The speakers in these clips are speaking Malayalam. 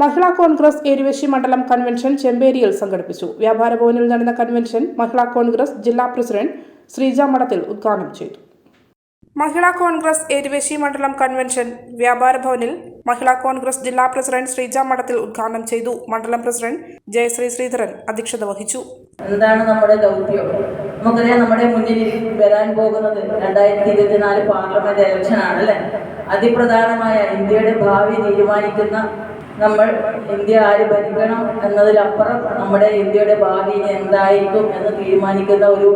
മഹിളാ കോൺഗ്രസ് എരുവശി മണ്ഡലം കൺവെൻഷൻ ചെമ്പേരിയിൽ സംഘടിപ്പിച്ചു. വ്യാപാര ഭവനിൽ നടന്ന കൺവെൻഷൻ മഹിളാ കോൺഗ്രസ് ജില്ലാ പ്രസിഡന്റ് ശ്രീജ മഠത്തിൽ ഉദ്ഘാടനം ചെയ്തു. മഹിളാ കോൺഗ്രസ് എരുവശി മണ്ഡലം കൺവെൻഷൻ വ്യാപാര ഭവനിൽ മഹിളാ കോൺഗ്രസ് ജില്ലാ പ്രസിഡന്റ് ശ്രീജ മഠത്തിൽ ഉദ്ഘാടനം ചെയ്തു. മണ്ഡലം പ്രസിഡന്റ് ജയശ്രീ ശ്രീധരൻ അധ്യക്ഷത വഹിച്ചു. എന്താണ് നമ്മുടെ ദൗത്യം? നമുക്കറിയാം നമ്മുടെ മുന്നിൽ വരാൻ പോകുന്നത് രണ്ടായിരത്തി ഇരുപത്തിനാല് പാർലമെന്റ് ഇലക്ഷൻ ആണ് അല്ലെ? അതിപ്രധാനമായ ഇന്ത്യയുടെ ഭാവി തീരുമാനിക്കുന്ന നമ്മൾ ഇന്ത്യ ആര് ഭരിക്കണം എന്നതിലപ്പുറം നമ്മുടെ ഇന്ത്യയുടെ ഭാവി എന്തായിരിക്കും എന്ന് തീരുമാനിക്കുന്ന ഒരു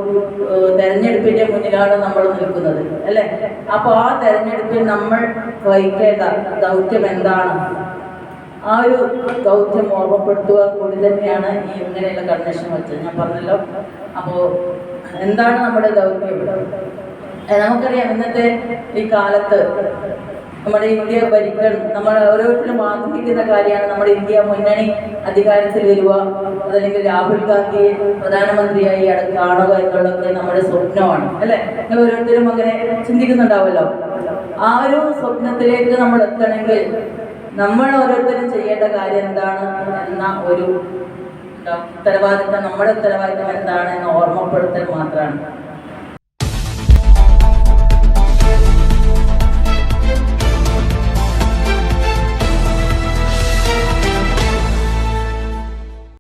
തെരഞ്ഞെടുപ്പിന്റെ മുന്നിലാണ് നമ്മൾ നിൽക്കുന്നത് അല്ലെ? അപ്പോൾ ആ തെരഞ്ഞെടുപ്പിൽ നമ്മൾ വഹിക്കേണ്ട ദൗത്യം എന്താണ്? ആ ഒരു ദൗത്യം ഓർമ്മപ്പെടുത്തുക കൂടി തന്നെയാണ് ഈ ഇങ്ങനെയുള്ള കൺവെൻഷൻ വെച്ചത്. ഞാൻ പറഞ്ഞല്ലോ. അപ്പോൾ എന്താണ് നമ്മുടെ ദൗത്യം? നമുക്കറിയാം ഇന്നത്തെ ഈ കാലത്ത് നമ്മുടെ ഇന്ത്യ ഭരിക്കണം നമ്മൾ ഓരോരുത്തരും ആഗ്രഹിക്കുന്ന കാര്യമാണ് നമ്മുടെ ഇന്ത്യ മുന്നണി അധികാരത്തിൽ വരിക. അതല്ലെങ്കിൽ രാഹുൽ ഗാന്ധിയെ പ്രധാനമന്ത്രിയായി കാണുക എന്നുള്ളതൊക്കെ നമ്മുടെ സ്വപ്നമാണ് അല്ലെ? നിങ്ങൾ ഓരോരുത്തരും അങ്ങനെ ചിന്തിക്കുന്നുണ്ടാവുമല്ലോ ആ ഒരു സ്വപ്നത്തിലേക്ക് നമ്മൾ എത്തണമെങ്കിൽ നമ്മൾ ഓരോരുത്തരും ചെയ്യേണ്ട കാര്യം എന്താണ് എന്ന ഒരു ഉത്തരവാദിത്തം നമ്മുടെ ഉത്തരവാദിത്തം എന്താണ് എന്ന ഓർമ്മപ്പെടുത്തൽ മാത്രമാണ്.